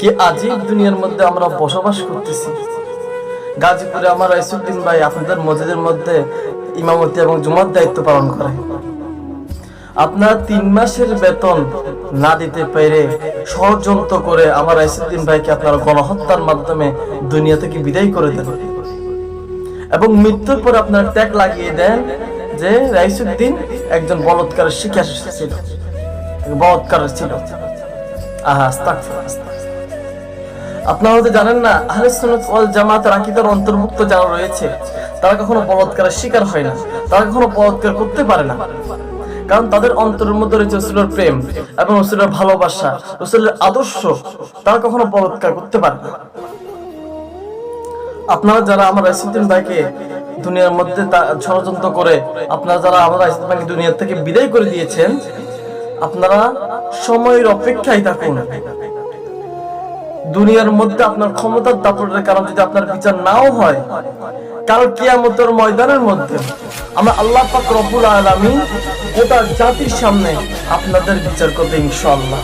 কি আজীব দুনিয়ার মধ্যে আমরা বসবাস করতেছি। গাজীপুরে আমার রাইসুদ্দিন ভাই আপনাদের মসজিদের মধ্যে ইমামতি এবং জুমার দায়িত্ব পালন করে। আপনারা তিন মাসের বেতন না দিতে পেরে ষড়যন্ত্র করে আমার রাইসুদ্দিন ভাইকে আপনারা গণহত্যার মাধ্যমে দুনিয়া থেকে বিদায় করে দেন। এবং মৃত্যুর পর আপনারা ট্যাগ লাগিয়ে দেন যে রাইসুদ্দিন একজন বলৎকারের শিকার ছিল। বলৎকার ছিল। আপনারা জানেন না, আহলে সুন্নাত ওয়াল অন্তর্ভুক্ত যারা রয়েছে, তারা কখনো বলৎকারের শিকার হয় না, তারা কখনো বলৎকার করতে পারে না। কারণ তাদের অন্তরের মধ্যে রয়েছে রসুলের প্রেম এবং রসুলের ভালোবাসা, রসুলের আদর্শ, তারা কখনো বলৎকার করতে পারে না। আপনারা যারা আমার রাইসুদ্দিন ভাইকে দুনিয়ার মধ্যে ষড়যন্ত্র করে, আপনারা যারা আমার রাইসুদ্দিন ভাইকে দুনিয়া থেকে বিদায় করে দিয়েছেন, আপনারা সময়ের অপেক্ষায় থাকুন। দুনিয়ার মধ্যে আপনার ক্ষমতার দাপটের কারণ যদি আপনার বিচার নাও হয়, কাল কিয়ামতের ময়দানের মধ্যে আমরা আল্লাহ পাক রব্বুল আলামিন গোটা জাতির সামনে আপনাদের বিচার করতে ইনশাআল্লাহ।